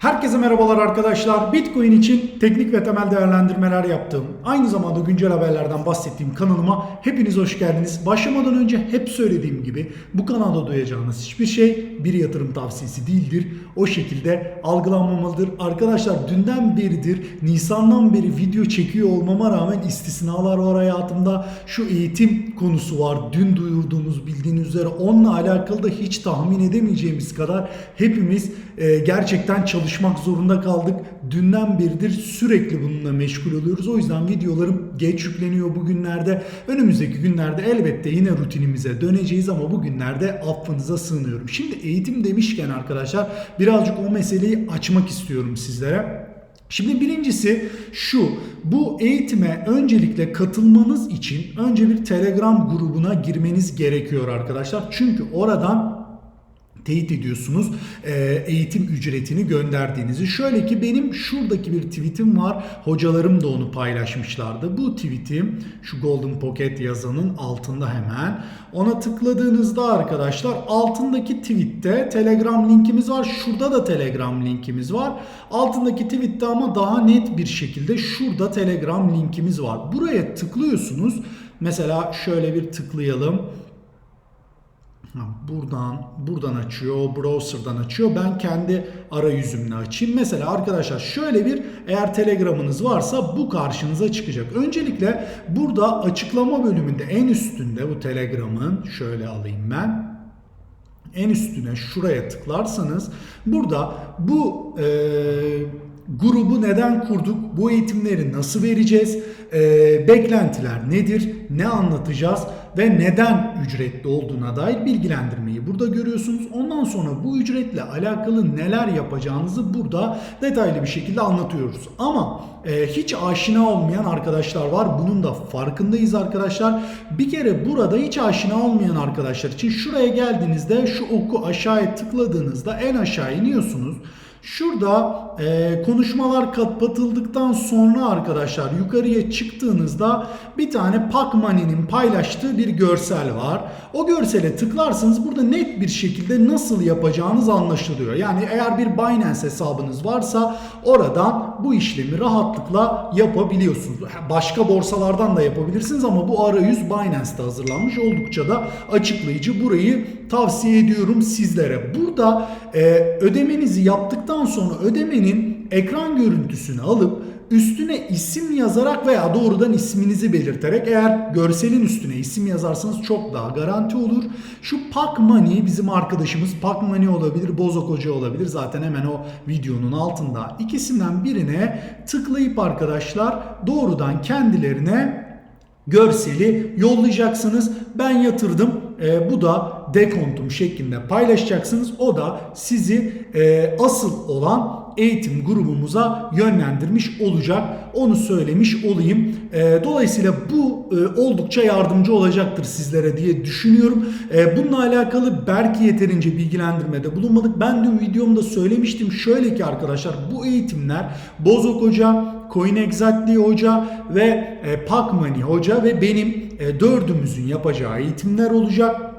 Herkese merhabalar arkadaşlar. Bitcoin için teknik ve temel değerlendirmeler yaptığım, aynı zamanda güncel haberlerden bahsettiğim kanalıma hepiniz hoş geldiniz. Başlamadan önce hep söylediğim gibi bu kanalda duyacağınız hiçbir şey bir yatırım tavsiyesi değildir. O şekilde algılanmamalıdır. Arkadaşlar dünden beridir, Nisan'dan beri video çekiyor olmama rağmen istisnalar var hayatımda. Şu eğitim konusu var. Dün duyurduğumuz bildiğiniz üzere onunla alakalı da hiç tahmin edemeyeceğimiz kadar hepimiz e, gerçekten çalışmak zorunda kaldık. Dünden beridir sürekli bununla meşgul oluyoruz. O yüzden videolarım geç yükleniyor bugünlerde. Önümüzdeki günlerde elbette yine rutinimize döneceğiz ama bugünlerde affınıza sığınıyorum. Şimdi eğitim demişken arkadaşlar birazcık o meseleyi açmak istiyorum sizlere. Şimdi birincisi şu, bu eğitime öncelikle katılmanız için önce bir Telegram grubuna girmeniz gerekiyor arkadaşlar. Çünkü oradan teyit ediyorsunuz e, eğitim ücretini gönderdiğinizi. Şöyle ki benim şuradaki bir tweetim var. Hocalarım da onu paylaşmışlardı. Bu tweetim şu Golden Pocket yazanın altında hemen. Ona tıkladığınızda arkadaşlar altındaki tweette Telegram linkimiz var. Şurada da Telegram linkimiz var. Altındaki tweette ama daha net bir şekilde şurada Telegram linkimiz var. Buraya tıklıyorsunuz. Mesela şöyle bir tıklayalım. Buradan buradan açıyor, browser'dan açıyor. Ben kendi arayüzümle açayım. Mesela arkadaşlar şöyle bir eğer Telegram'ınız varsa bu karşınıza çıkacak. Öncelikle burada açıklama bölümünde en üstünde bu Telegram'ın şöyle alayım ben en üstüne şuraya tıklarsanız burada bu e, grubu neden kurduk, bu eğitimleri nasıl vereceğiz, e, beklentiler nedir, ne anlatacağız ve neden ücretli olduğuna dair bilgilendirmeyi burada görüyorsunuz. Ondan sonra bu ücretle alakalı neler yapacağınızı burada detaylı bir şekilde anlatıyoruz. Ama e, hiç aşina olmayan arkadaşlar var. Bunun da farkındayız arkadaşlar. Bir kere burada hiç aşina olmayan arkadaşlar için şuraya geldiğinizde şu oku aşağıya tıkladığınızda en aşağı iniyorsunuz. Şurada e, konuşmalar kapatıldıktan sonra arkadaşlar yukarıya çıktığınızda bir tane Pacmani'nin paylaştığı bir görsel var. O görsele tıklarsanız burada net bir şekilde nasıl yapacağınız anlaşılıyor. Yani eğer bir Binance hesabınız varsa oradan bu işlemi rahatlıkla yapabiliyorsunuz. Başka borsalardan da yapabilirsiniz ama bu arayüz Binance'da hazırlanmış. Oldukça da açıklayıcı. Burayı tavsiye ediyorum sizlere. Burada e, ödemenizi yaptıktan sonra ödemenin ekran görüntüsünü alıp üstüne isim yazarak veya doğrudan isminizi belirterek eğer görselin üstüne isim yazarsanız çok daha garanti olur. Şu Pak Money bizim arkadaşımız Pak Money olabilir, Bozok Hoca olabilir. Zaten hemen o videonun altında ikisinden birine tıklayıp arkadaşlar doğrudan kendilerine görseli yollayacaksınız. Ben yatırdım. E, bu da dekontum şeklinde paylaşacaksınız. O da sizi e, asıl olan eğitim grubumuza yönlendirmiş olacak. Onu söylemiş olayım. E, dolayısıyla bu e, oldukça yardımcı olacaktır sizlere diye düşünüyorum. E, bununla alakalı belki yeterince bilgilendirmede bulunmadık. Ben dün videomda söylemiştim. Şöyle ki arkadaşlar bu eğitimler Bozok Hoca, Coin Exactly Hoca ve e, Pacmani Hoca ve benim e, dördümüzün yapacağı eğitimler olacak.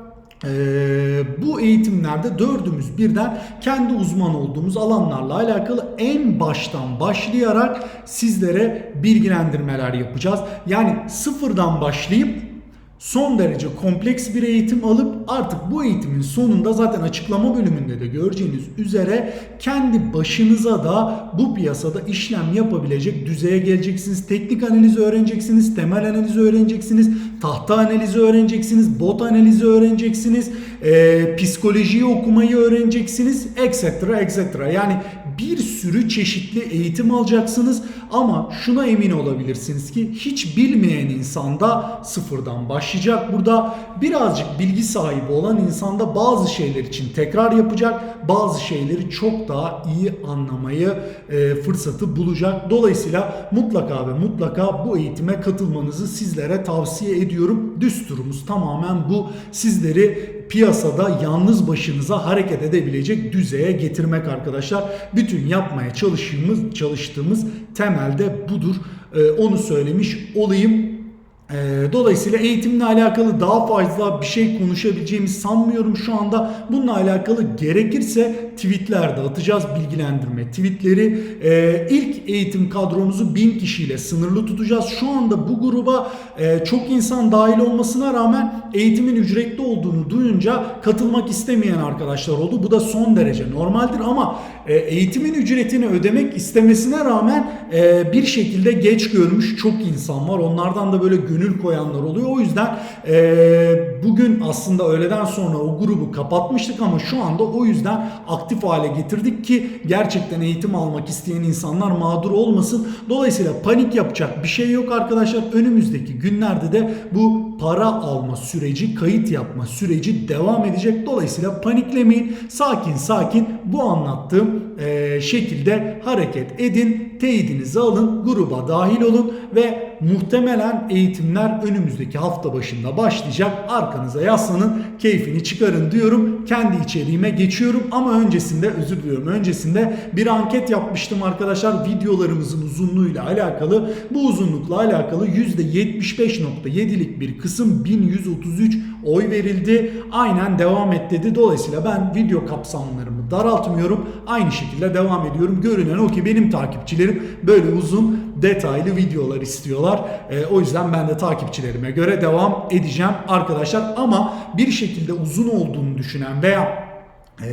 Ee, bu eğitimlerde dördümüz birden kendi uzman olduğumuz alanlarla alakalı en baştan başlayarak sizlere bilgilendirmeler yapacağız. Yani sıfırdan başlayıp son derece kompleks bir eğitim alıp artık bu eğitimin sonunda zaten açıklama bölümünde de göreceğiniz üzere kendi başınıza da bu piyasada işlem yapabilecek düzeye geleceksiniz. Teknik analizi öğreneceksiniz, temel analizi öğreneceksiniz, tahta analizi öğreneceksiniz, bot analizi öğreneceksiniz, e, psikolojiyi okumayı öğreneceksiniz, etc. etc. Yani bir sürü çeşitli eğitim alacaksınız ama şuna emin olabilirsiniz ki hiç bilmeyen insanda sıfırdan başlayacak. Burada birazcık bilgi sahibi olan insanda bazı şeyler için tekrar yapacak, bazı şeyleri çok daha iyi anlamayı e, fırsatı bulacak. Dolayısıyla mutlaka ve mutlaka bu eğitime katılmanızı sizlere tavsiye ediyorum. Düsturumuz tamamen bu. Sizleri piyasada yalnız başınıza hareket edebilecek düzeye getirmek arkadaşlar. Bütün yapmaya çalıştığımız çalıştığımız temelde budur. Ee, onu söylemiş olayım. Ee, Dolayısıyla eğitimle alakalı daha fazla bir şey konuşabileceğimi sanmıyorum şu anda. Bununla alakalı gerekirse tweetler dağıtacağız, bilgilendirme tweetleri. Ee, ilk eğitim kadromuzu 1000 kişiyle sınırlı tutacağız. Şu anda bu gruba e, çok insan dahil olmasına rağmen eğitimin ücretli olduğunu duyunca katılmak istemeyen arkadaşlar oldu. Bu da son derece normaldir ama e, eğitimin ücretini ödemek istemesine rağmen e, bir şekilde geç görmüş çok insan var. Onlardan da böyle gönül koyanlar oluyor. O yüzden e, bugün aslında öğleden sonra o grubu kapatmıştık ama şu anda o yüzden aktif hale getirdik ki gerçekten eğitim almak isteyen insanlar mağdur olmasın. Dolayısıyla panik yapacak bir şey yok arkadaşlar. Önümüzdeki günlerde de bu para alma süreci, kayıt yapma süreci devam edecek. Dolayısıyla paniklemeyin. Sakin sakin bu anlattığım şekilde hareket edin. Teyidinizi alın, gruba dahil olun ve muhtemelen eğitimler önümüzdeki hafta başında başlayacak. Arkanıza yaslanın, keyfini çıkarın diyorum. Kendi içeriğime geçiyorum ama öncesinde özür diliyorum. Öncesinde bir anket yapmıştım arkadaşlar videolarımızın uzunluğuyla alakalı. Bu uzunlukla alakalı %75.7'lik bir kısım 1133 oy verildi. Aynen devam et dedi. Dolayısıyla ben video kapsamlarımı daraltmıyorum. Aynı şekilde devam ediyorum. Görünen o ki benim takipçilerim böyle uzun detaylı videolar istiyorlar. E, o yüzden ben de takipçilerime göre devam edeceğim arkadaşlar. Ama bir şekilde uzun olduğunu düşünen veya e,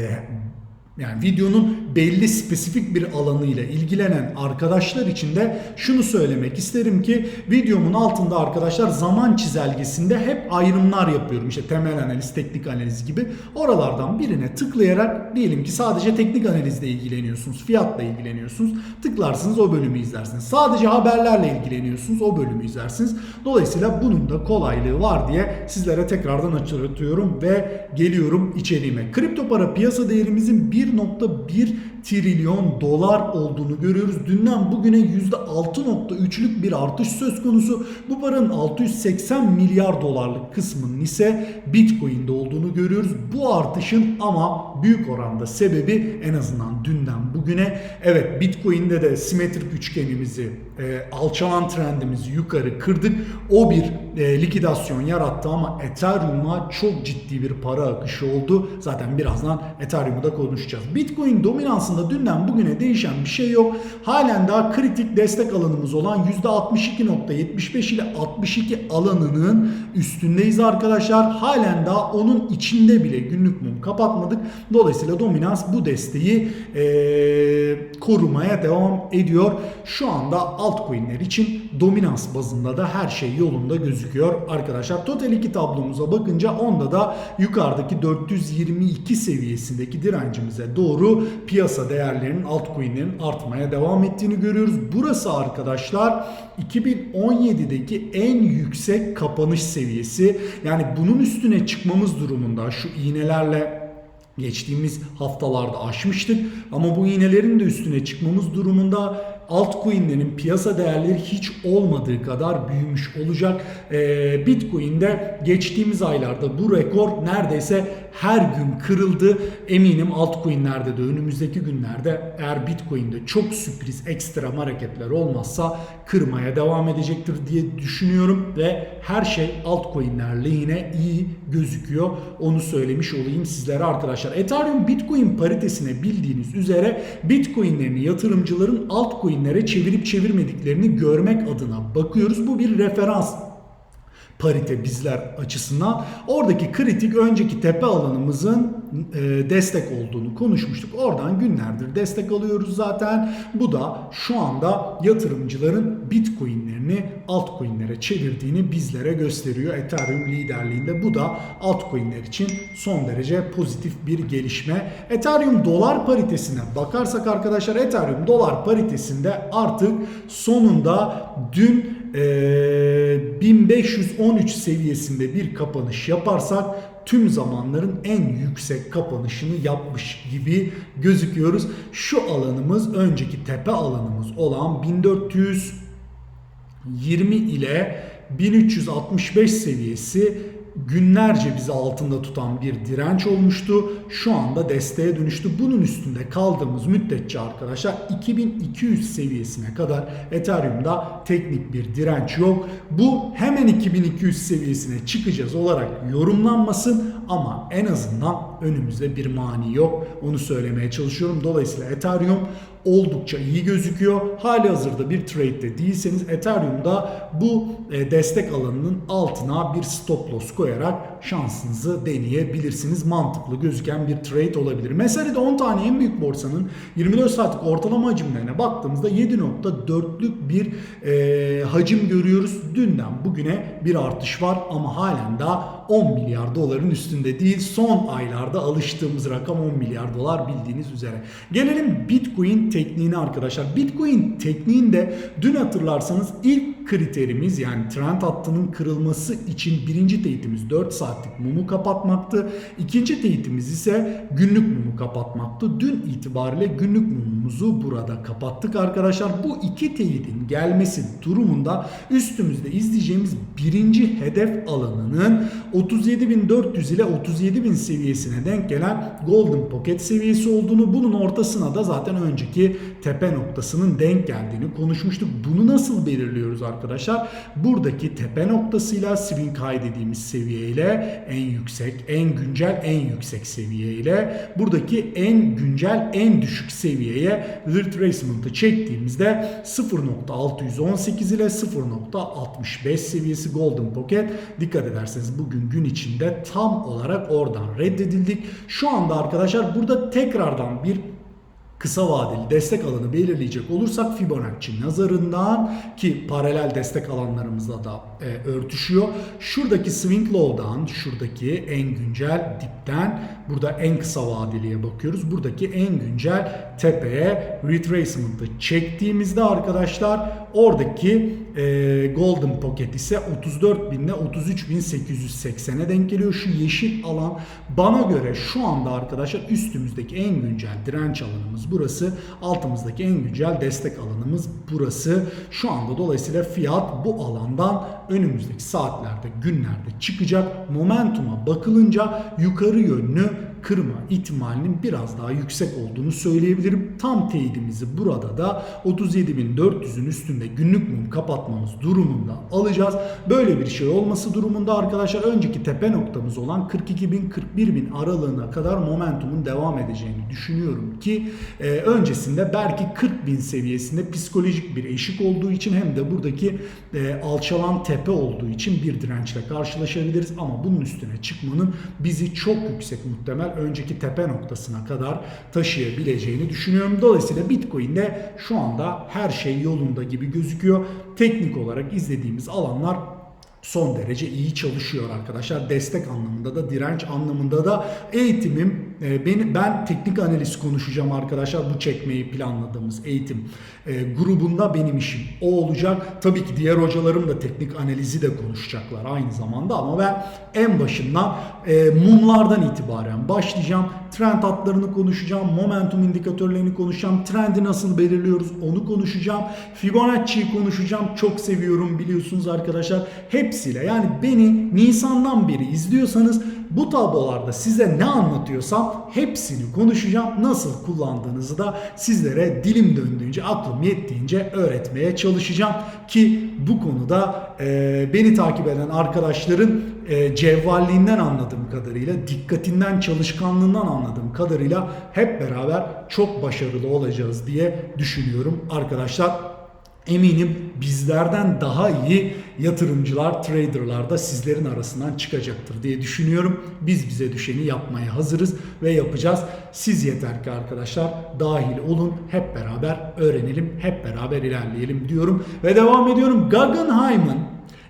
yani videonun belli spesifik bir alanıyla ilgilenen arkadaşlar için de şunu söylemek isterim ki videomun altında arkadaşlar zaman çizelgesinde hep ayrımlar yapıyorum. İşte temel analiz, teknik analiz gibi. Oralardan birine tıklayarak diyelim ki sadece teknik analizle ilgileniyorsunuz, fiyatla ilgileniyorsunuz. Tıklarsınız o bölümü izlersiniz. Sadece haberlerle ilgileniyorsunuz o bölümü izlersiniz. Dolayısıyla bunun da kolaylığı var diye sizlere tekrardan hatırlatıyorum ve geliyorum içeriğime. Kripto para piyasa değerimizin 1.1 trilyon dolar olduğunu görüyoruz. Dünden bugüne %6.3'lük bir artış söz konusu. Bu paranın 680 milyar dolarlık kısmının ise Bitcoin'de olduğunu görüyoruz. Bu artışın ama büyük oranda sebebi en azından dünden bugüne evet Bitcoin'de de simetrik üçgenimizi e, alçalan trendimizi yukarı kırdık. O bir e, likidasyon yarattı ama Ethereum'a çok ciddi bir para akışı oldu. Zaten birazdan Ethereum'u da konuşacağız. Bitcoin dominansında dünden bugüne değişen bir şey yok. Halen daha kritik destek alanımız olan %62.75 ile 62 alanının üstündeyiz arkadaşlar. Halen daha onun içinde bile günlük mum kapatmadık. Dolayısıyla dominans bu desteği e, korumaya devam ediyor. Şu anda altcoin'ler için dominans bazında da her şey yolunda gözüküyor arkadaşlar. Total 2 tablomuza bakınca onda da yukarıdaki 422 seviyesindeki direncimize doğru piyasa değerlerinin altcoin'lerin artmaya devam ettiğini görüyoruz. Burası arkadaşlar 2017'deki en yüksek kapanış seviyesi. Yani bunun üstüne çıkmamız durumunda şu iğnelerle geçtiğimiz haftalarda aşmıştık. Ama bu iğnelerin de üstüne çıkmamız durumunda altcoin'lerin piyasa değerleri hiç olmadığı kadar büyümüş olacak. Ee, Bitcoin'de geçtiğimiz aylarda bu rekor neredeyse her gün kırıldı. Eminim altcoin'lerde de önümüzdeki günlerde eğer Bitcoin'de çok sürpriz ekstrem hareketler olmazsa kırmaya devam edecektir diye düşünüyorum ve her şey altcoin'ler lehine iyi gözüküyor. Onu söylemiş olayım sizlere arkadaşlar. Ethereum Bitcoin paritesine bildiğiniz üzere Bitcoin'lerini yatırımcıların altcoin'lere çevirip çevirmediklerini görmek adına bakıyoruz. Bu bir referans parite bizler açısından. Oradaki kritik önceki tepe alanımızın e, destek olduğunu konuşmuştuk. Oradan günlerdir destek alıyoruz zaten. Bu da şu anda yatırımcıların bitcoinlerini altcoinlere çevirdiğini bizlere gösteriyor. Ethereum liderliğinde bu da altcoinler için son derece pozitif bir gelişme. Ethereum dolar paritesine bakarsak arkadaşlar Ethereum dolar paritesinde artık sonunda dün e, 1513 seviyesinde bir kapanış yaparsak tüm zamanların en yüksek kapanışını yapmış gibi gözüküyoruz. Şu alanımız önceki tepe alanımız olan 1420 ile 1365 seviyesi günlerce bizi altında tutan bir direnç olmuştu. Şu anda desteğe dönüştü. Bunun üstünde kaldığımız müddetçe arkadaşlar 2200 seviyesine kadar Ethereum'da teknik bir direnç yok. Bu hemen 2200 seviyesine çıkacağız olarak yorumlanmasın ama en azından önümüzde bir mani yok. Onu söylemeye çalışıyorum. Dolayısıyla Ethereum oldukça iyi gözüküyor. Hali hazırda bir trade'de değilseniz Ethereum'da bu e, destek alanının altına bir stop loss koyarak şansınızı deneyebilirsiniz. Mantıklı gözüken bir trade olabilir. Mesela de 10 tane en büyük borsanın 24 saatlik ortalama hacimlerine baktığımızda 7.4'lük bir e, hacim görüyoruz. Dünden bugüne bir artış var ama halen daha 10 milyar doların üstünde değil. Son aylarda alıştığımız rakam 10 milyar dolar bildiğiniz üzere. Gelelim Bitcoin tekniğine arkadaşlar. Bitcoin tekniğinde dün hatırlarsanız ilk kriterimiz yani trend hattının kırılması için birinci teyitimiz 4 saatlik mumu kapatmaktı. İkinci teyitimiz ise günlük mumu kapatmaktı. Dün itibariyle günlük mumumuzu burada kapattık arkadaşlar. Bu iki teyitin gelmesi durumunda üstümüzde izleyeceğimiz birinci hedef alanının 37.400 ile 37.000 seviyesine denk gelen Golden Pocket seviyesi olduğunu bunun ortasına da zaten önceki tepe noktasının denk geldiğini konuşmuştuk. Bunu nasıl belirliyoruz arkadaşlar? Buradaki tepe noktasıyla swing high dediğimiz seviyeyle en yüksek, en güncel, en yüksek seviyeyle buradaki en güncel, en düşük seviyeye retracement'ı çektiğimizde 0.618 ile 0.65 seviyesi Golden Pocket. Dikkat ederseniz bugün gün içinde tam olarak oradan reddedildik. Şu anda arkadaşlar burada tekrardan bir kısa vadeli destek alanı belirleyecek olursak Fibonacci nazarından ki paralel destek alanlarımızla da e, örtüşüyor. Şuradaki swing low'dan, şuradaki en güncel dipten burada en kısa vadeliye bakıyoruz. Buradaki en güncel tepeye retracement'ı çektiğimizde arkadaşlar oradaki e, Golden Pocket ise 34 bin ile 33.880'e denk geliyor. Şu yeşil alan bana göre şu anda arkadaşlar üstümüzdeki en güncel direnç alanımız burası. Altımızdaki en güncel destek alanımız burası. Şu anda dolayısıyla fiyat bu alandan önümüzdeki saatlerde, günlerde çıkacak. Momentuma bakılınca yukarı yönlü kırma ihtimalinin biraz daha yüksek olduğunu söyleyebilirim. Tam teyidimizi burada da 37.400'ün üstünde günlük mum kapatmamız durumunda alacağız. Böyle bir şey olması durumunda arkadaşlar önceki tepe noktamız olan 42.000-41.000 aralığına kadar momentumun devam edeceğini düşünüyorum ki e, öncesinde belki 40.000 seviyesinde psikolojik bir eşik olduğu için hem de buradaki e, alçalan tepe olduğu için bir dirençle karşılaşabiliriz ama bunun üstüne çıkmanın bizi çok yüksek muhtemel önceki tepe noktasına kadar taşıyabileceğini düşünüyorum. Dolayısıyla Bitcoin'de şu anda her şey yolunda gibi gözüküyor. Teknik olarak izlediğimiz alanlar son derece iyi çalışıyor arkadaşlar. Destek anlamında da direnç anlamında da eğitimim e, ben teknik analiz konuşacağım arkadaşlar. Bu çekmeyi planladığımız eğitim e, grubunda benim işim o olacak. Tabii ki diğer hocalarım da teknik analizi de konuşacaklar aynı zamanda ama ben en başından e, mumlardan itibaren başlayacağım. Trend hatlarını konuşacağım, momentum indikatörlerini konuşacağım, trendi nasıl belirliyoruz onu konuşacağım. Fibonacci'yi konuşacağım. Çok seviyorum biliyorsunuz arkadaşlar. Hepsiyle yani beni Nisan'dan beri izliyorsanız bu tablolarda size ne anlatıyorsam hepsini konuşacağım. Nasıl kullandığınızı da sizlere dilim döndüğünce, aklım yettiğince öğretmeye çalışacağım. Ki bu konuda e, beni takip eden arkadaşların e, cevvalliğinden anladığım kadarıyla, dikkatinden, çalışkanlığından anladığım kadarıyla hep beraber çok başarılı olacağız diye düşünüyorum arkadaşlar. Eminim bizlerden daha iyi yatırımcılar, traderlar da sizlerin arasından çıkacaktır diye düşünüyorum. Biz bize düşeni yapmaya hazırız ve yapacağız. Siz yeter ki arkadaşlar dahil olun. Hep beraber öğrenelim, hep beraber ilerleyelim diyorum. Ve devam ediyorum. Guggenheim'ın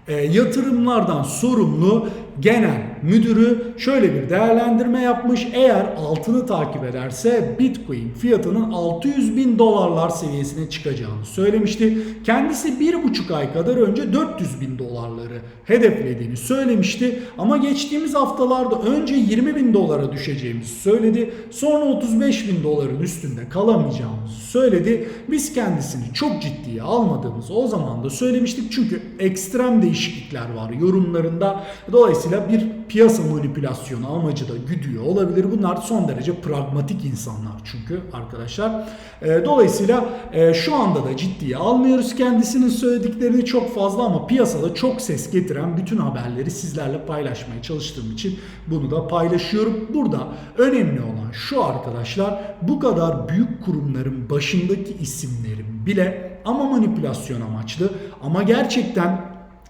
e, yatırımlardan sorumlu genel müdürü şöyle bir değerlendirme yapmış. Eğer altını takip ederse Bitcoin fiyatının 600 bin dolarlar seviyesine çıkacağını söylemişti. Kendisi bir buçuk ay kadar önce 400 bin dolarları hedeflediğini söylemişti. Ama geçtiğimiz haftalarda önce 20 bin dolara düşeceğimizi söyledi. Sonra 35 bin doların üstünde kalamayacağımızı söyledi. Biz kendisini çok ciddiye almadığımızı o zaman da söylemiştik. Çünkü ekstrem değişiklikler var yorumlarında. Dolayısıyla Dolayısıyla bir piyasa manipülasyonu amacı da güdüyor olabilir. Bunlar son derece pragmatik insanlar çünkü arkadaşlar. E, dolayısıyla e, şu anda da ciddiye almıyoruz kendisinin söylediklerini çok fazla ama piyasada çok ses getiren bütün haberleri sizlerle paylaşmaya çalıştığım için bunu da paylaşıyorum. Burada önemli olan şu arkadaşlar bu kadar büyük kurumların başındaki isimlerin bile ama manipülasyon amaçlı ama gerçekten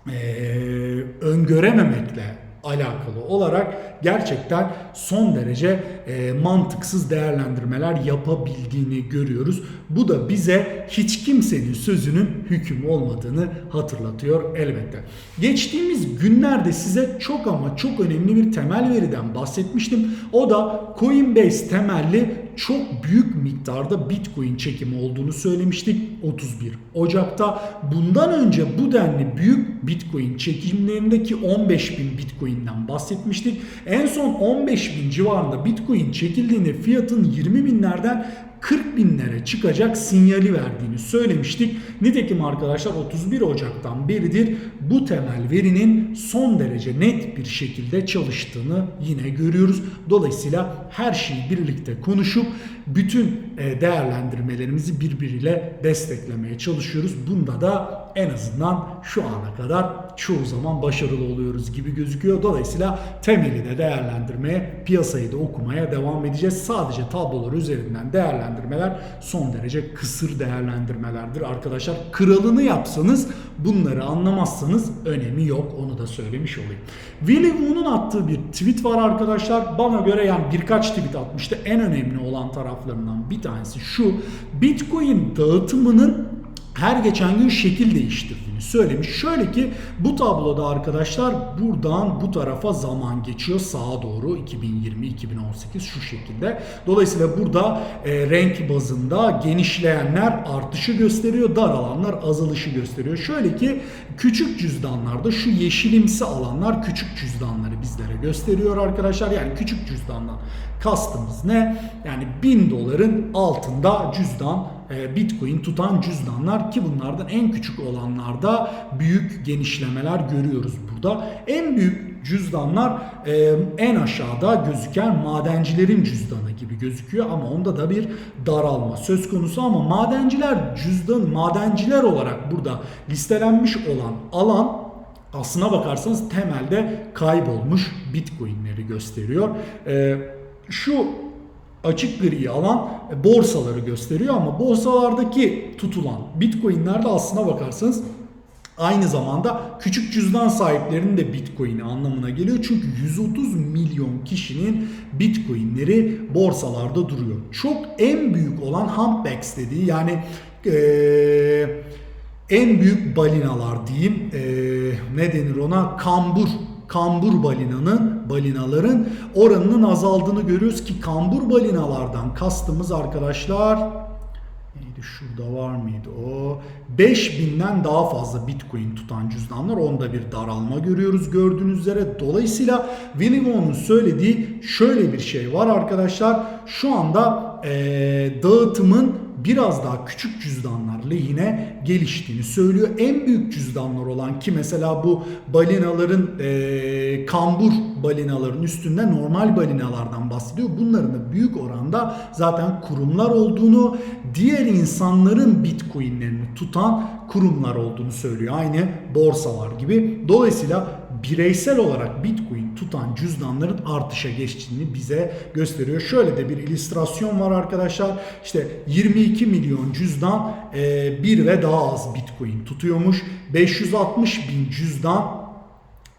eee, öngörememekle alakalı olarak gerçekten son derece e, mantıksız değerlendirmeler yapabildiğini görüyoruz. Bu da bize hiç kimsenin sözünün hüküm olmadığını hatırlatıyor elbette. Geçtiğimiz günlerde size çok ama çok önemli bir temel veriden bahsetmiştim. O da Coinbase temelli çok büyük miktarda Bitcoin çekimi olduğunu söylemiştik 31 Ocak'ta. Bundan önce bu denli büyük Bitcoin çekimlerindeki 15 bin Bitcoin'den bahsetmiştik. En son 15 bin civarında Bitcoin çekildiğinde fiyatın 20 binlerden 40 binlere çıkacak sinyali verdiğini söylemiştik. Nitekim arkadaşlar 31 Ocak'tan beridir bu temel verinin son derece net bir şekilde çalıştığını yine görüyoruz. Dolayısıyla her şeyi birlikte konuşup bütün e, değerlendirmelerimizi birbiriyle desteklemeye çalışıyoruz. Bunda da en azından şu ana kadar çoğu zaman başarılı oluyoruz gibi gözüküyor. Dolayısıyla temeli de değerlendirmeye, piyasayı da okumaya devam edeceğiz. Sadece tablolar üzerinden değerlendirmeler son derece kısır değerlendirmelerdir arkadaşlar. Kralını yapsanız bunları anlamazsanız önemi yok. Onu da söylemiş olayım. Willy Woo'nun attığı bir tweet var arkadaşlar. Bana göre yani birkaç tweet atmıştı. En önemli olan taraflarından bir tanesi şu. Bitcoin dağıtımının her geçen gün şekil değiştirdiğini söylemiş. Şöyle ki bu tabloda arkadaşlar buradan bu tarafa zaman geçiyor sağa doğru 2020-2018 şu şekilde. Dolayısıyla burada e, renk bazında genişleyenler artışı gösteriyor, daralanlar azalışı gösteriyor. Şöyle ki küçük cüzdanlarda şu yeşilimsi alanlar küçük cüzdanları bizlere gösteriyor arkadaşlar. Yani küçük cüzdandan kastımız ne? Yani 1000 doların altında cüzdan Bitcoin tutan cüzdanlar ki bunlardan en küçük olanlarda büyük genişlemeler görüyoruz burada. En büyük cüzdanlar e, en aşağıda gözüken madencilerin cüzdanı gibi gözüküyor ama onda da bir daralma söz konusu ama madenciler cüzdan madenciler olarak burada listelenmiş olan alan aslına bakarsanız temelde kaybolmuş bitcoinleri gösteriyor. E, şu açık gri alan e, borsaları gösteriyor ama borsalardaki tutulan bitcoinler de aslına bakarsanız aynı zamanda küçük cüzdan sahiplerinin de bitcoin'i anlamına geliyor. Çünkü 130 milyon kişinin bitcoinleri borsalarda duruyor. Çok en büyük olan humpbacks dediği yani eee en büyük balinalar diyeyim eee, ne denir ona kambur kambur balinanın balinaların oranının azaldığını görüyoruz ki kambur balinalardan kastımız arkadaşlar neydi şurada var mıydı o? 5000'den daha fazla bitcoin tutan cüzdanlar onda bir daralma görüyoruz gördüğünüz üzere. Dolayısıyla Won'un söylediği şöyle bir şey var arkadaşlar. Şu anda eee, dağıtımın biraz daha küçük cüzdanlar lehine geliştiğini söylüyor. En büyük cüzdanlar olan ki mesela bu balinaların e, kambur balinaların üstünde normal balinalardan bahsediyor. Bunların da büyük oranda zaten kurumlar olduğunu, diğer insanların bitcoinlerini tutan kurumlar olduğunu söylüyor. Aynı borsalar gibi. Dolayısıyla bireysel olarak bitcoin tutan cüzdanların artışa geçtiğini bize gösteriyor. Şöyle de bir illüstrasyon var arkadaşlar. İşte 22 milyon cüzdan e, bir ve daha az bitcoin tutuyormuş. 560 bin cüzdan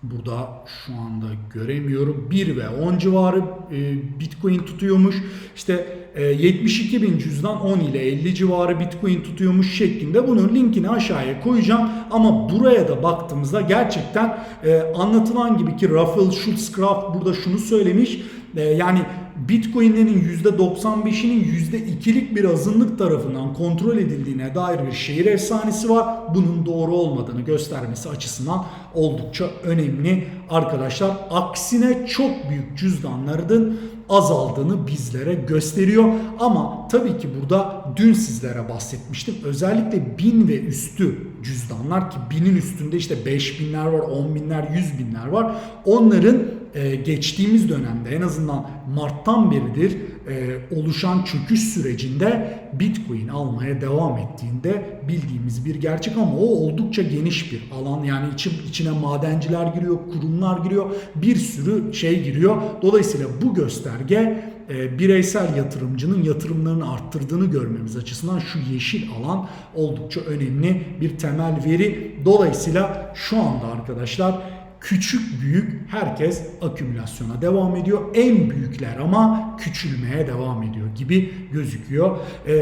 Burada şu anda göremiyorum. 1 ve 10 civarı e, Bitcoin tutuyormuş. İşte e, 72 bin cüzdan 10 ile 50 civarı Bitcoin tutuyormuş şeklinde. Bunun linkini aşağıya koyacağım. Ama buraya da baktığımızda gerçekten e, anlatılan gibi ki Rafael Schultzkraft burada şunu söylemiş. E, yani Bitcoin'lerin %95'inin %2'lik bir azınlık tarafından kontrol edildiğine dair bir şehir efsanesi var. Bunun doğru olmadığını göstermesi açısından oldukça önemli arkadaşlar. Aksine çok büyük cüzdanların azaldığını bizlere gösteriyor. Ama tabii ki burada dün sizlere bahsetmiştim. Özellikle 1000 ve üstü cüzdanlar ki binin üstünde işte 5000'ler var, 10 binler, 100 binler var. Onların e, geçtiğimiz dönemde en azından Mart'tan beridir e, oluşan çöküş sürecinde Bitcoin almaya devam ettiğinde bildiğimiz bir gerçek ama o oldukça geniş bir alan. Yani içi, içine madenciler giriyor, kurumlar giriyor, bir sürü şey giriyor. Dolayısıyla bu gösterge e, bireysel yatırımcının yatırımlarını arttırdığını görmemiz açısından şu yeşil alan oldukça önemli bir temel veri. Dolayısıyla şu anda arkadaşlar küçük büyük herkes akümülasyona devam ediyor. En büyükler ama küçülmeye devam ediyor gibi gözüküyor. Ee,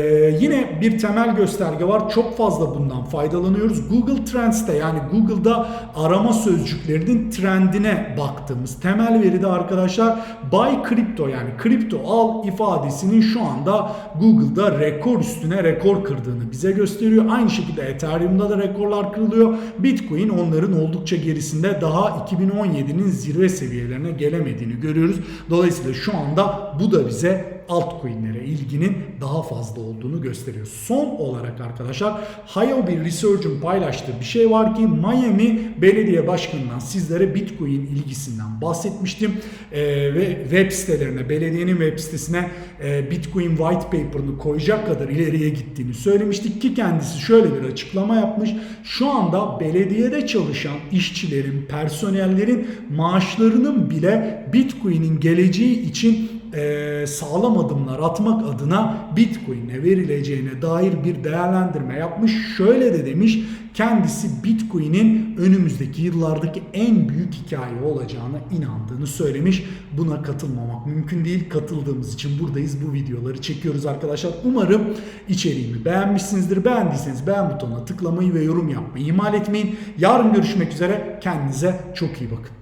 yine bir temel gösterge var. Çok fazla bundan faydalanıyoruz. Google Trends'te yani Google'da arama sözcüklerinin trendine baktığımız temel veride arkadaşlar buy crypto yani kripto al ifadesinin şu anda Google'da rekor üstüne rekor kırdığını bize gösteriyor. Aynı şekilde Ethereum'da da rekorlar kırılıyor. Bitcoin onların oldukça gerisinde daha 2017'nin zirve seviyelerine gelemediğini görüyoruz. Dolayısıyla şu anda bu da bize altcoin'lere ilginin daha fazla olduğunu gösteriyor. Son olarak arkadaşlar Huobi Research'ın paylaştığı bir şey var ki Miami Belediye Başkanı'ndan sizlere Bitcoin ilgisinden bahsetmiştim. Ee, ve web sitelerine, belediyenin web sitesine e, Bitcoin white paper'ını koyacak kadar ileriye gittiğini söylemiştik ki kendisi şöyle bir açıklama yapmış. Şu anda belediyede çalışan işçilerin, personellerin maaşlarının bile Bitcoin'in geleceği için e, sağlam adımlar atmak adına Bitcoin'e verileceğine dair bir değerlendirme yapmış. Şöyle de demiş kendisi Bitcoin'in önümüzdeki yıllardaki en büyük hikaye olacağına inandığını söylemiş. Buna katılmamak mümkün değil. Katıldığımız için buradayız. Bu videoları çekiyoruz arkadaşlar. Umarım içeriğimi beğenmişsinizdir. Beğendiyseniz beğen butonuna tıklamayı ve yorum yapmayı ihmal etmeyin. Yarın görüşmek üzere. Kendinize çok iyi bakın.